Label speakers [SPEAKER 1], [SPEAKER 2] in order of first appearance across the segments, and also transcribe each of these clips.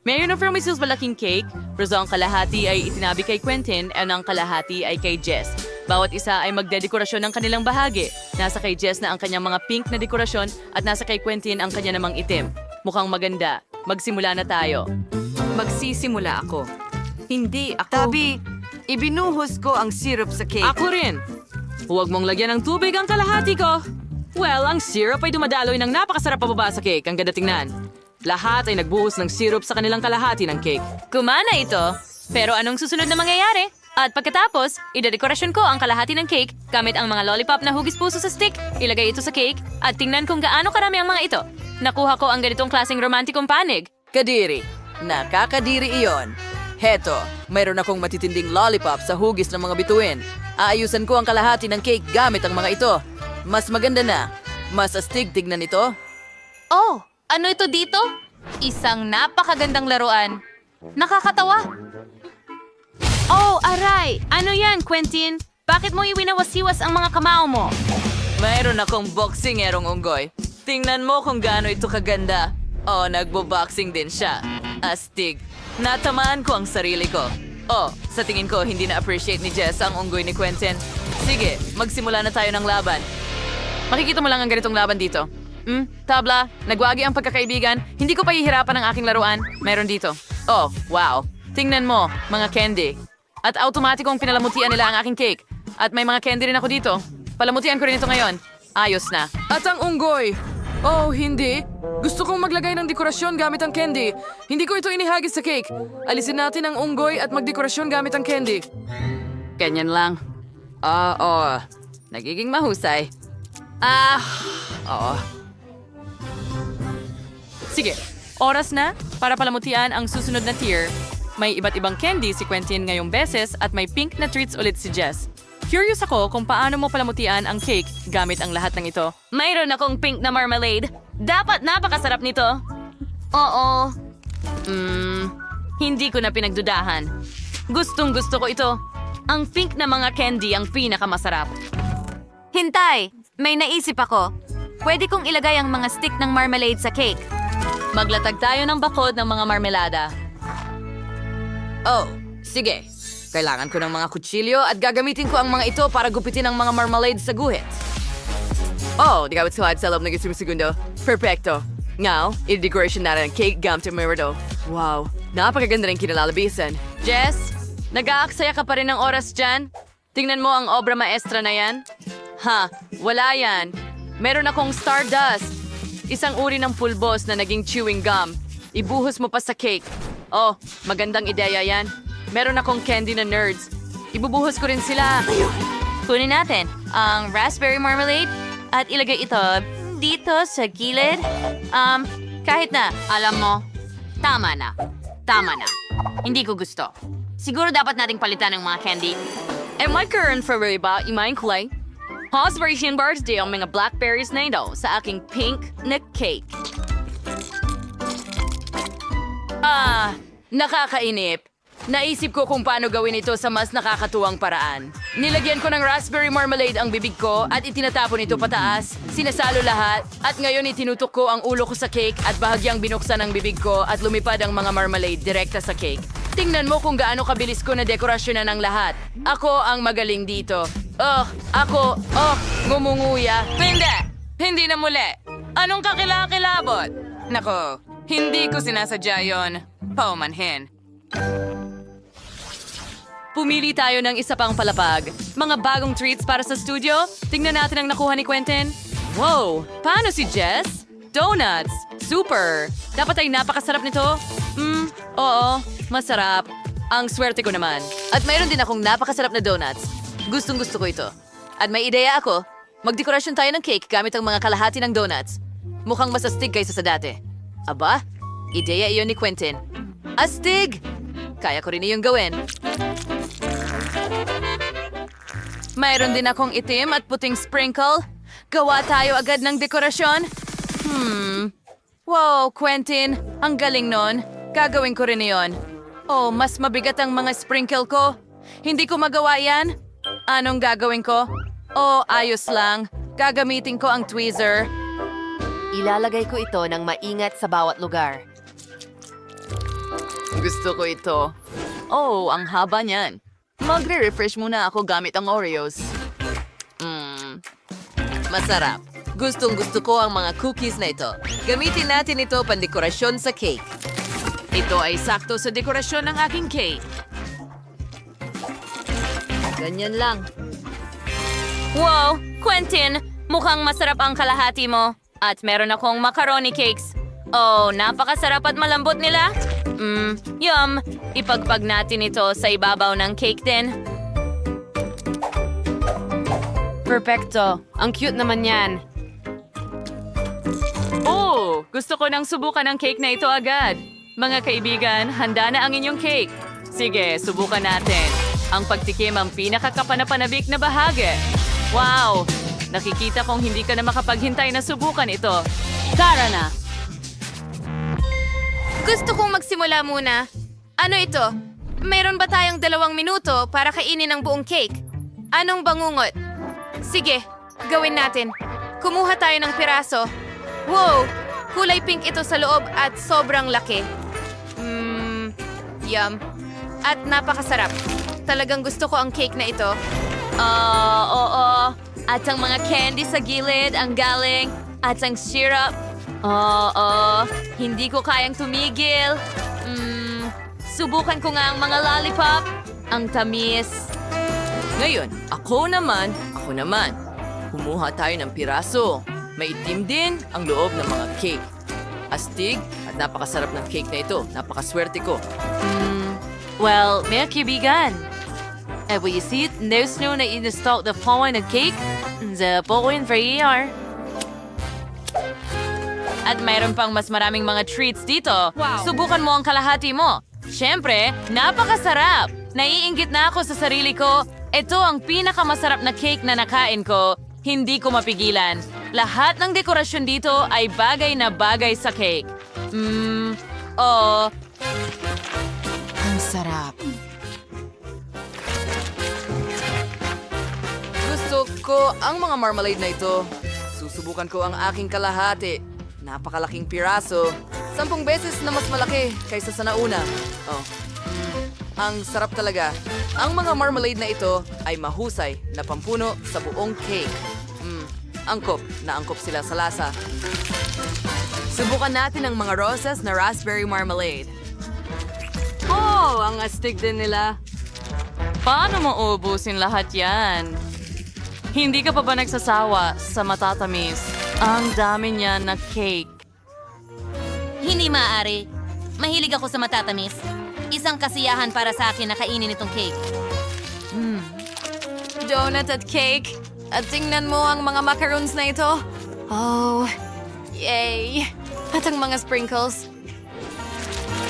[SPEAKER 1] Mayor ng Firmisus malaking cake, pero ang kalahati ay itinabi kay Quentin at ang kalahati ay kay Jess. Bawat isa ay magdedekorasyon ng kanilang bahagi. Nasa kay Jess na ang kanyang mga pink na dekorasyon at nasa kay Quentin ang kanya namang itim. Mukhang maganda. Magsimula na tayo.
[SPEAKER 2] Magsisimula ako. Hindi ako...
[SPEAKER 3] Tabi, ibinuhos ko ang syrup sa cake.
[SPEAKER 1] Ako rin! Huwag mong lagyan ng tubig ang kalahati ko! Well, ang syrup ay dumadaloy ng napakasarap pababa sa cake. Ang ganda tingnan. Lahat ay nagbuhos ng syrup sa kanilang kalahati ng cake.
[SPEAKER 4] Kumana ito. Pero anong susunod na mangyayari? At pagkatapos, idedekorasyon ko ang kalahati ng cake gamit ang mga lollipop na hugis puso sa stick, ilagay ito sa cake, at tingnan kung gaano karami ang mga ito. Nakuha ko ang ganitong klaseng romantikong panig.
[SPEAKER 2] Kadiri. Nakakadiri iyon. Heto, mayroon akong matitinding lollipop sa hugis ng mga bituin. Aayusan ko ang kalahati ng cake gamit ang mga ito. Mas maganda na. Mas astig tignan ito.
[SPEAKER 4] Oh, ano ito dito? Isang napakagandang laruan. Nakakatawa. Oh, aray! Ano yan, Quentin? Bakit mo iwinawasiwas ang mga kamao mo?
[SPEAKER 2] Mayroon akong boxing erong unggoy. Tingnan mo kung gaano ito kaganda. Oh, nagbo-boxing din siya. Astig. Natamaan ko ang sarili ko. Oh, sa tingin ko, hindi na-appreciate ni Jess ang unggoy ni Quentin. Sige, magsimula na tayo ng laban.
[SPEAKER 1] Makikita mo lang ang ganitong laban dito. Hmm, tabla, nagwagi ang pagkakaibigan. Hindi ko pahihirapan ang aking laruan. Meron dito. Oh, wow. Tingnan mo, mga candy. At automatikong pinalamutian nila ang aking cake. At may mga candy rin ako dito. Palamutian ko rin ito ngayon. Ayos na. At ang unggoy. Oh, hindi. Gusto kong maglagay ng dekorasyon gamit ang candy. Hindi ko ito inihagis sa cake. Alisin natin ang unggoy at magdekorasyon gamit ang candy. Ganyan lang. Ah, oo. Nagiging mahusay. Ah, oo. Sige, oras na para palamutian ang susunod na tier. May iba't ibang candy si Quentin ngayong beses at may pink na treats ulit si Jess. Curious ako kung paano mo palamutian ang cake gamit ang lahat ng ito.
[SPEAKER 4] Mayroon akong pink na marmalade. Dapat napakasarap nito. Oo.
[SPEAKER 1] Hmm, hindi ko na pinagdudahan. Gustong gusto ko ito. Ang pink na mga candy ang pinakamasarap.
[SPEAKER 4] Hintay! May naisip ako. Pwede kong ilagay ang mga stick ng marmalade sa cake.
[SPEAKER 1] Maglatag tayo ng bakod ng mga marmelada.
[SPEAKER 2] Oh, sige. Kailangan ko ng mga kutsilyo at gagamitin ko ang mga ito para gupitin ang mga marmalade sa guhit. Oh, di ka sa loob ng isang segundo. Perfecto. Now, i-decoration natin ang cake gamit ang mirado. Wow, napakaganda rin kinalalabisan.
[SPEAKER 1] Jess, nag-aaksaya ka pa rin ng oras dyan? Tingnan mo ang obra maestra na yan. Ha, wala yan. Meron akong stardust. Isang uri ng pulbos na naging chewing gum. Ibuhos mo pa sa cake. Oh, magandang ideya yan. Meron akong candy na nerds. Ibubuhos ko rin sila.
[SPEAKER 4] Kunin natin ang raspberry marmalade at ilagay ito dito sa gilid. Um, kahit na, alam mo, tama na. Tama na. Hindi ko gusto. Siguro dapat nating palitan ng mga candy.
[SPEAKER 1] And my current favorite ba, imayin kulay? Hosperation birthday ang mga blackberries na ito sa aking pink na cake. Ah, nakakainip. Naisip ko kung paano gawin ito sa mas nakakatuwang paraan. Nilagyan ko ng raspberry marmalade ang bibig ko at itinatapon ito pataas, sinasalo lahat, at ngayon itinutok ko ang ulo ko sa cake at bahagyang binuksan ang bibig ko at lumipad ang mga marmalade direkta sa cake. Tingnan mo kung gaano kabilis ko na dekorasyon na ng lahat. Ako ang magaling dito. Oh, ako, oh, ngumunguya. Hindi! Hindi na muli. Anong kakilakilabot? Nako, hindi ko sinasadya yon. Paumanhin. Pumili tayo ng isa pang palapag. Mga bagong treats para sa studio. Tingnan natin ang nakuha ni Quentin. Wow! Paano si Jess? Donuts! Super! Dapat ay napakasarap nito. Hmm, oo. Masarap. Ang swerte ko naman. At mayroon din akong napakasarap na donuts. Gustong gusto ko ito. At may ideya ako. Magdekorasyon tayo ng cake gamit ang mga kalahati ng donuts. Mukhang mas astig kaysa sa dati. Aba, ideya iyon ni Quentin. Astig! Kaya ko rin iyong gawin. Mayroon din akong itim at puting sprinkle. Gawa tayo agad ng dekorasyon. Hmm. Wow, Quentin. Ang galing nun. Gagawin ko rin iyon. Oh, mas mabigat ang mga sprinkle ko. Hindi ko magawa yan. Anong gagawin ko? Oh, ayos lang. Gagamitin ko ang tweezer.
[SPEAKER 5] Ilalagay ko ito ng maingat sa bawat lugar.
[SPEAKER 6] Gusto ko ito. Oh, ang haba niyan. Magre-refresh muna ako gamit ang Oreos.
[SPEAKER 7] Mmm, masarap. Gustong gusto ko ang mga cookies na ito. Gamitin natin ito pandekorasyon sa cake.
[SPEAKER 6] Ito ay sakto sa dekorasyon ng aking cake.
[SPEAKER 7] Ganyan lang.
[SPEAKER 1] Wow, Quentin! Mukhang masarap ang kalahati mo. At meron akong macaroni cakes. Oh, napakasarap at malambot nila. Mmm, yum. Ipagpag natin ito sa ibabaw ng cake din.
[SPEAKER 8] Perfecto. Ang cute naman yan.
[SPEAKER 6] Oh, gusto ko nang subukan ang cake na ito agad. Mga kaibigan, handa na ang inyong cake. Sige, subukan natin. Ang pagtikim ang pinakakapanapanabik na bahagi. Wow! Nakikita kong hindi ka na makapaghintay na subukan ito. Tara na!
[SPEAKER 9] Gusto kong magsimula muna. Ano ito? Mayroon ba tayong dalawang minuto para kainin ang buong cake? Anong bangungot? Sige, gawin natin. Kumuha tayo ng piraso. Wow! Kulay pink ito sa loob at sobrang laki. Mmm, yum. At napakasarap. Talagang gusto ko ang cake na ito.
[SPEAKER 1] Ah, oo. At ang mga candy sa gilid, ang galing. At ang syrup. Oo. Hindi ko kayang tumigil. Mm, subukan ko nga ang mga lollipop. Ang tamis.
[SPEAKER 7] Ngayon, ako naman, ako naman. Kumuha tayo ng piraso. Maitim din ang loob ng mga cake. Astig at napakasarap ng cake na ito. Napakaswerte ko.
[SPEAKER 1] Well, mga kaibigan. Eh, will you see it? No na install the and cake. The phone for ER. At mayroon pang mas maraming mga treats dito.
[SPEAKER 9] Wow.
[SPEAKER 1] Subukan mo ang kalahati mo. Siyempre, napakasarap. Naiinggit na ako sa sarili ko. Ito ang pinakamasarap na cake na nakain ko. Hindi ko mapigilan. Lahat ng dekorasyon dito ay bagay na bagay sa cake. Mmm, oh,
[SPEAKER 7] ko ang mga marmalade na ito. Susubukan ko ang aking kalahati. Napakalaking piraso. Sampung beses na mas malaki kaysa sa nauna. Oh. Ang sarap talaga. Ang mga marmalade na ito ay mahusay na pampuno sa buong cake. Mm, angkop na angkop sila sa lasa. Subukan natin ang mga rosas na raspberry marmalade.
[SPEAKER 8] Oh, ang astig din nila.
[SPEAKER 6] Paano mo ubusin lahat yan? Hindi ka pa ba nagsasawa sa matatamis? Ang dami niya na cake.
[SPEAKER 10] Hindi maaari. Mahilig ako sa matatamis. Isang kasiyahan para sa akin na kainin itong cake.
[SPEAKER 9] Donut at cake. At tingnan mo ang mga macaroons na ito. Oh, yay! At ang mga sprinkles.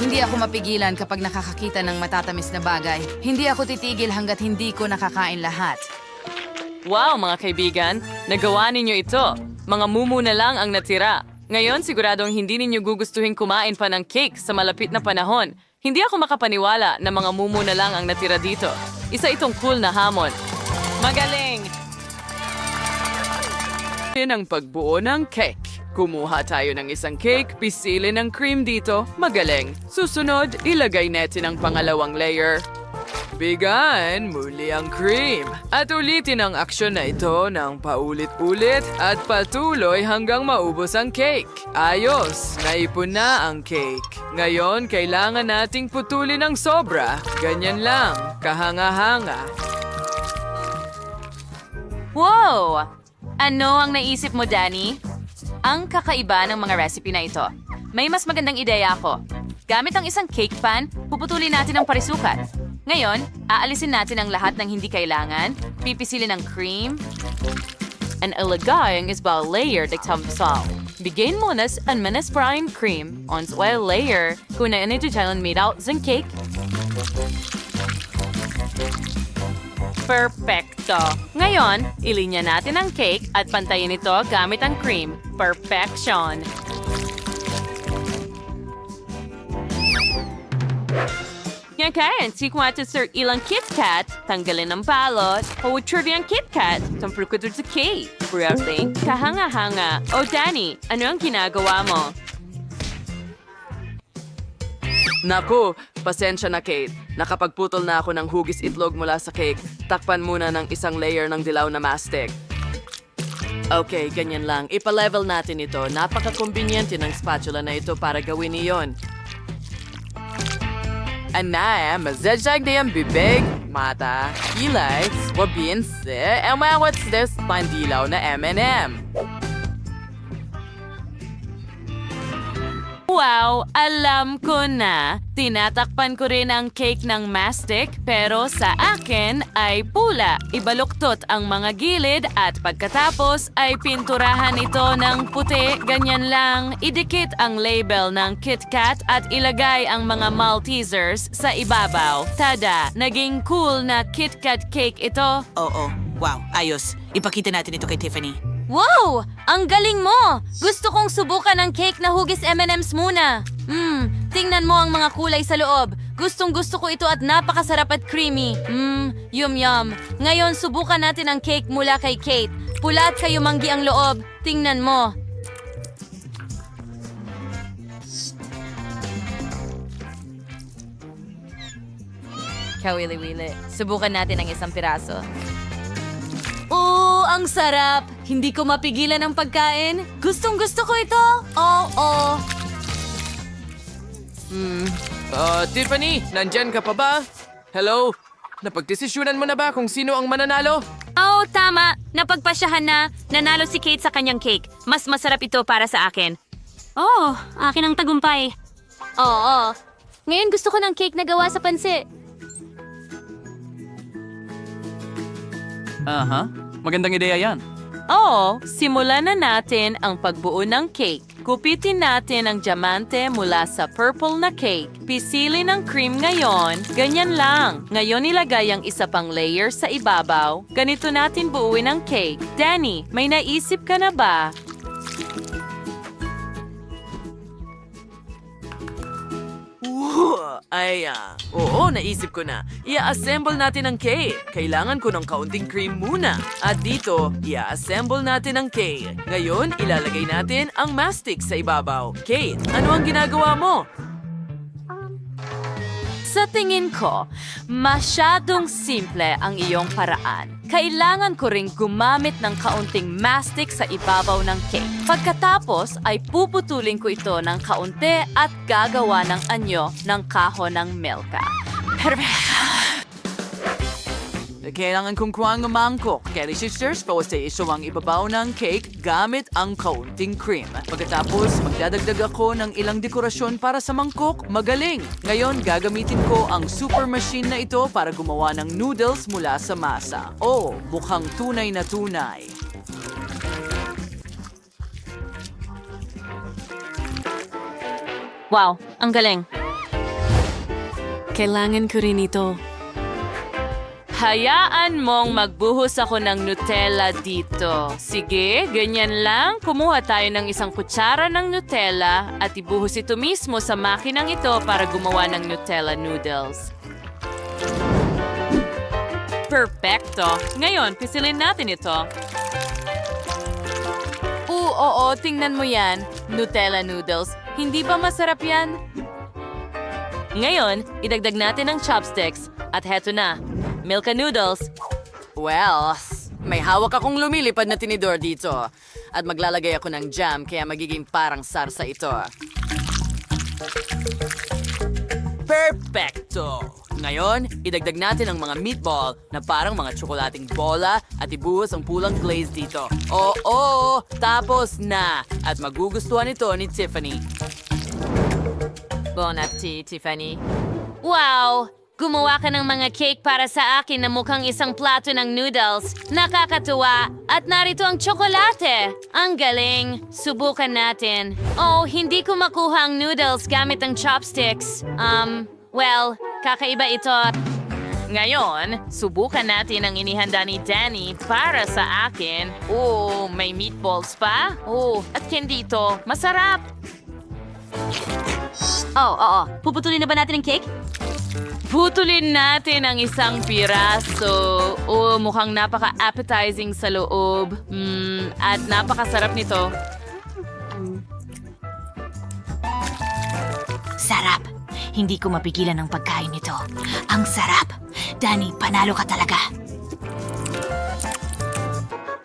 [SPEAKER 8] Hindi ako mapigilan kapag nakakakita ng matatamis na bagay. Hindi ako titigil hanggat hindi ko nakakain lahat.
[SPEAKER 6] Wow, mga kaibigan! Nagawa ninyo ito. Mga mumu na lang ang natira. Ngayon, siguradong hindi ninyo gugustuhin kumain pa ng cake sa malapit na panahon. Hindi ako makapaniwala na mga mumu na lang ang natira dito. Isa itong cool na hamon. Magaling! Yan ang pagbuo ng cake. Kumuha tayo ng isang cake, pisili ng cream dito. Magaling. Susunod, ilagay natin ang pangalawang layer. Bigan muli ang cream. At ulitin ang aksyon na ito ng paulit-ulit at patuloy hanggang maubos ang cake. Ayos, naipon na ang cake. Ngayon, kailangan nating putulin ng sobra. Ganyan lang, kahanga-hanga.
[SPEAKER 1] Wow! Ano ang naisip mo, Danny? Ang kakaiba ng mga recipe na ito. May mas magandang ideya ako. Gamit ang isang cake pan, puputulin natin ang parisukat. Ngayon, aalisin natin ang lahat ng hindi kailangan, pipisilin ang cream, and ilagay ang isbang layer ng tamsal. Begin muna sa unmanas brine cream on swell layer kung na ito dyan made out ng cake. Perfecto! Ngayon, ilinya natin ang cake at pantayin ito gamit ang cream. Perfection! Kain, si Sir ilang KitKat, tanggalin ang balot, pawutsur ang KitKat, tampur ko sa cake. Browsing, kahanga-hanga. O Danny, ano ang ginagawa mo?
[SPEAKER 2] Naku, pasensya na Kate. Nakapagputol na ako ng hugis itlog mula sa cake. Takpan muna ng isang layer ng dilaw na mastic. Okay, ganyan lang. Ipa-level natin ito. Napaka-conveniente ng spatula na ito para gawin iyon. Anaya, mazajag na yung bibig, mata, kilay, wabinse, and what's this? Pandilaw na M&M.
[SPEAKER 1] Wow, alam ko na. Tinatakpan ko rin ang cake ng mastic pero sa akin ay pula. Ibaluktot ang mga gilid at pagkatapos ay pinturahan ito ng puti. Ganyan lang. Idikit ang label ng KitKat at ilagay ang mga Maltesers sa ibabaw. Tada, naging cool na KitKat cake ito.
[SPEAKER 11] Oo. Wow, ayos. Ipakita natin ito kay Tiffany.
[SPEAKER 4] Wow! Ang galing mo! Gusto kong subukan ang cake na hugis M&M's muna. Hmm, tingnan mo ang mga kulay sa loob. Gustong gusto ko ito at napakasarap at creamy. Hmm, yum yum. Ngayon, subukan natin ang cake mula kay Kate. Pula at kayumanggi ang loob. Tingnan mo. Kawili-wili. Subukan natin ang isang piraso. Oo, ang sarap! Hindi ko mapigilan ang pagkain. Gustong gusto ko ito. Oo.
[SPEAKER 2] Uh, Tiffany, nandyan ka pa ba? Hello? Napagdesisyonan mo na ba kung sino ang mananalo?
[SPEAKER 4] Oo, tama. Napagpasyahan na. Nanalo si Kate sa kanyang cake. Mas masarap ito para sa akin. Oh, akin ang tagumpay. Oo. Ngayon gusto ko ng cake na gawa sa pansi.
[SPEAKER 12] Aha, magandang ideya yan.
[SPEAKER 1] Oo, simulan na natin ang pagbuo ng cake. Kupitin natin ang diamante mula sa purple na cake. Pisilin ang cream ngayon. Ganyan lang. Ngayon ilagay ang isa pang layer sa ibabaw. Ganito natin buuin ang cake. Danny, may naisip ka na ba?
[SPEAKER 2] Whoa! Ay, ah, oo, naisip ko na. Ia-assemble natin ang cake. Kailangan ko ng kaunting cream muna. At dito, ia-assemble natin ang cake. Ngayon, ilalagay natin ang mastic sa ibabaw. Kate, ano ang ginagawa mo?
[SPEAKER 1] Sa tingin ko, masyadong simple ang iyong paraan. Kailangan ko ring gumamit ng kaunting mastic sa ibabaw ng cake. Pagkatapos ay puputulin ko ito ng kaunti at gagawa ng anyo ng kahon ng Milka. Perfect!
[SPEAKER 2] Kailangan kong kuha ng mangkok. Kelly Sisters, pausa iso ang ibabaw ng cake gamit ang kaunting cream. Pagkatapos, magdadagdag ako ng ilang dekorasyon para sa mangkok. Magaling! Ngayon, gagamitin ko ang super machine na ito para gumawa ng noodles mula sa masa. Oh, mukhang tunay na tunay.
[SPEAKER 4] Wow, ang galing.
[SPEAKER 1] Kailangan ko rin ito. Hayaan mong magbuhos ako ng Nutella dito. Sige, ganyan lang. Kumuha tayo ng isang kutsara ng Nutella at ibuhos ito mismo sa makinang ito para gumawa ng Nutella noodles. Perfecto! Ngayon, pisilin natin ito. Oo, oo, tingnan mo yan. Nutella noodles. Hindi ba masarap yan? Ngayon, idagdag natin ang chopsticks. At heto na, Milka Noodles.
[SPEAKER 2] Well, may hawak akong lumilipad na tinidor dito. At maglalagay ako ng jam kaya magiging parang sarsa ito. Perfecto! Ngayon, idagdag natin ang mga meatball na parang mga tsokolating bola at ibuhos ang pulang glaze dito. Oo, tapos na! At magugustuhan ito ni Tiffany.
[SPEAKER 1] Bon appetit, Tiffany.
[SPEAKER 4] Wow! Gumawa ka ng mga cake para sa akin na mukhang isang plato ng noodles. Nakakatuwa. At narito ang tsokolate. Ang galing. Subukan natin. Oh, hindi ko makuha ang noodles gamit ang chopsticks. Um, well, kakaiba ito.
[SPEAKER 1] Ngayon, subukan natin ang inihanda ni Danny para sa akin. Oh, may meatballs pa? Oh, at candy ito. Masarap!
[SPEAKER 4] Oh, oo. Puputulin na ba natin ang cake?
[SPEAKER 1] Putulin natin ang isang piraso. Oh, mukhang napaka-appetizing sa loob. Mm, at napakasarap nito.
[SPEAKER 11] Sarap.
[SPEAKER 13] Hindi ko mapigilan ang pagkain nito. Ang sarap! Danny, panalo ka talaga.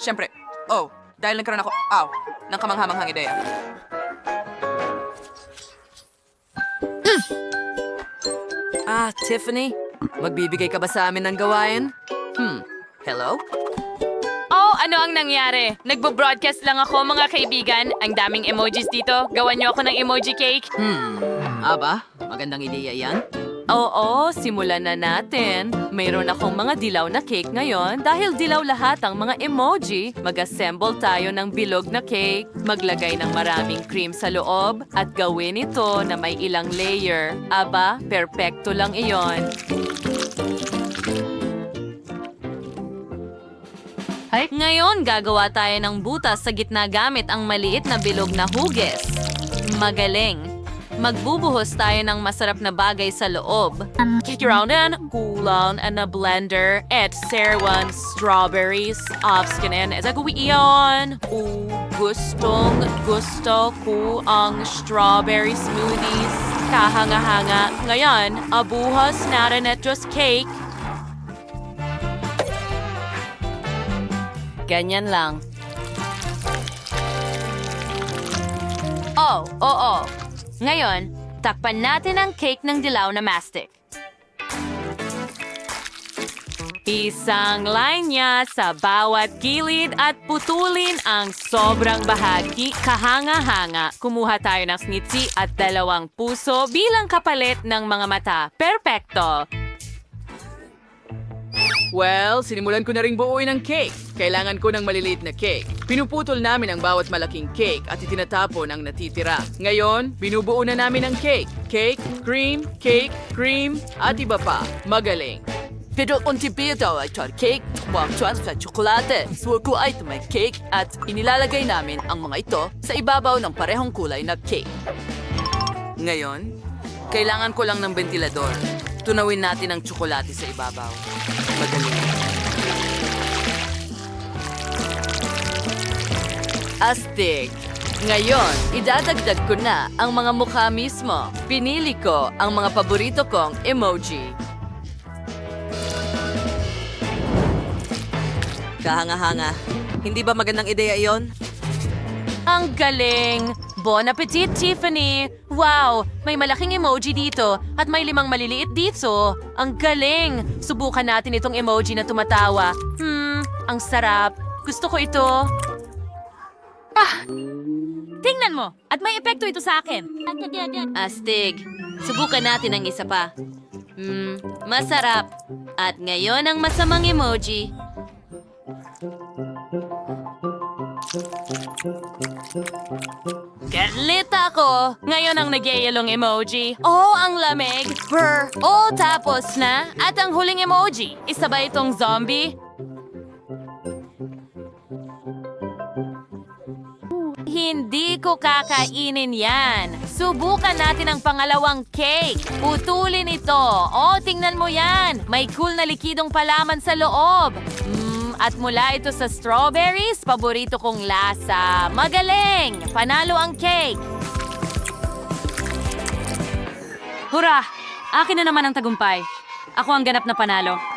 [SPEAKER 2] Siyempre. Oh, dahil nagkaroon ako, aw, ng kamanghamanghang ideya. Ah, Tiffany? Magbibigay ka ba sa amin ng gawain? Hmm, hello?
[SPEAKER 5] Oh, ano ang nangyari? Nagbo-broadcast lang ako, mga kaibigan. Ang daming emojis dito. Gawan niyo ako ng emoji cake.
[SPEAKER 2] Hmm, aba, magandang ideya yan.
[SPEAKER 1] Oo, simulan na natin. Mayroon akong mga dilaw na cake ngayon. Dahil dilaw lahat ang mga emoji, mag-assemble tayo ng bilog na cake, maglagay ng maraming cream sa loob, at gawin ito na may ilang layer. Aba, perpekto lang iyon.
[SPEAKER 4] Ngayon, gagawa tayo ng butas sa gitna gamit ang maliit na bilog na hugis. Magaling. Magbubuhos tayo ng masarap na bagay sa loob.
[SPEAKER 1] Kikiraunan, kulang, and a blender, at serwan, strawberries, afskanen, as iyon. Uh, gustong gusto ko ang strawberry smoothies. Kahanga-hanga. Ngayon, abuhos natin at just cake.
[SPEAKER 4] Ganyan lang. Oh, oo. Ngayon, takpan natin ang cake ng dilaw na mastic.
[SPEAKER 1] Isang linya sa bawat gilid at putulin ang sobrang bahagi. Kahanga-hanga, kumuha tayo ng snitsi at dalawang puso bilang kapalit ng mga mata. Perpekto!
[SPEAKER 2] Well, sinimulan ko na ring buuin ang cake. Kailangan ko ng maliliit na cake. Pinuputol namin ang bawat malaking cake at itinatapon ang natitira. Ngayon, binubuo na namin ang cake. Cake, cream, cake, cream, at iba pa. Magaling. Pero unti pito ay char cake, wang chuan sa tsokolate. Suko ay may cake at inilalagay namin ang mga ito sa ibabaw ng parehong kulay na cake. Ngayon, kailangan ko lang ng ventilador. Tunawin natin ang tsokolate sa ibabaw. Madali. Astig. Ngayon, idadagdag ko na ang mga mukha mismo. Pinili ko ang mga paborito kong emoji. Kahanga-hanga. Hindi ba magandang ideya iyon?
[SPEAKER 1] Ang galing! Bon appetit, Tiffany! Wow! May malaking emoji dito at may limang maliliit dito. Ang galing! Subukan natin itong emoji na tumatawa. Hmm, ang sarap. Gusto ko ito.
[SPEAKER 4] Tingnan mo! At may epekto ito sa akin. Astig. Subukan natin ang isa pa. Hmm, masarap. At ngayon ang masamang emoji.
[SPEAKER 1] Galit ako! Ngayon ang nagyayalong emoji. Oh, ang lamig! Brr! Oh, tapos na. At ang huling emoji. Isa ba itong zombie? Hindi ko kakainin yan. Subukan natin ang pangalawang cake. Putulin ito. Oh, tingnan mo yan. May cool na likidong palaman sa loob. At mula ito sa strawberries, paborito kong lasa. Magaling! Panalo ang cake.
[SPEAKER 4] Hurra! Akin na naman ang tagumpay. Ako ang ganap na panalo.